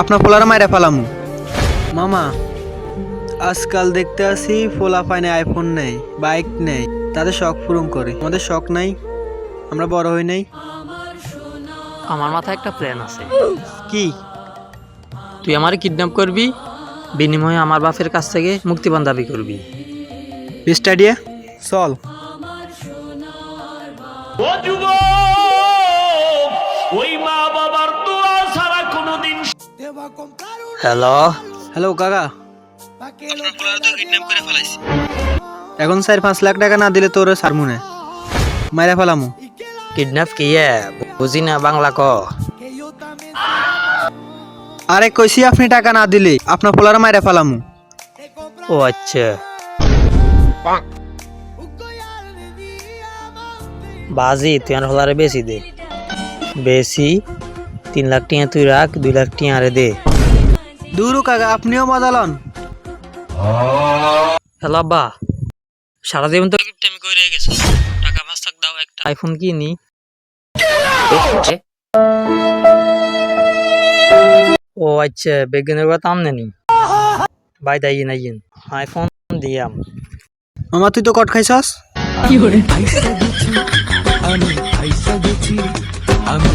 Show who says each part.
Speaker 1: আপনার পোলারা মাইরা ফেলামু। মামা আজকাল দেখতে আসি ফোলা পাইনে আইফোন নেই বাইক নেই তাদের শখ পূরণ করে। আমাদের শখ নাই আমরা বড় হই নাই।
Speaker 2: আমার মাথায় একটা প্ল্যান আছে।
Speaker 1: কি?
Speaker 2: তুই আমার কিডন্যাপ করবি বিনিময়ে আমার বাপের কাছ থেকে মুক্তিপণ দাবি করবি।
Speaker 1: স্টাডিয়া চল।
Speaker 3: ওই মা বাবার
Speaker 2: হ্যালো
Speaker 1: হ্যালো কাকা। এখন চার পাঁচ লাখ টাকা না দিলে তোর সারমুনে মাইরা ফেলামু।
Speaker 2: কিডন্যাপ কি বুঝি না বাংলা ক।
Speaker 1: আরে কইছি আপনি টাকা না দিলে আপনার পোলারা মাইরা ফেলামু।
Speaker 2: ও আচ্ছা। বাজি তুই আর হলারে বেশি দে। বেশি? তিন লাখ টিয়া তুই রাখ দুই লাখ টিয়া আরে দে।
Speaker 1: দূরু কাকা আপনিও বদলন
Speaker 2: হ্যালো আব্বা সারা জীবন তো গিফট আমি করে গেছো। টাকা পাঁচ লাখ দাও একটা আইফোন কিনি। ও আচ্ছা বেগুনের কথা আমনে নি? বাই দাই না ইন আইফোন দিয়াম।
Speaker 1: মামা তুই তো কট খাইছস?
Speaker 4: আমি পয়সা দিচ্ছি আমি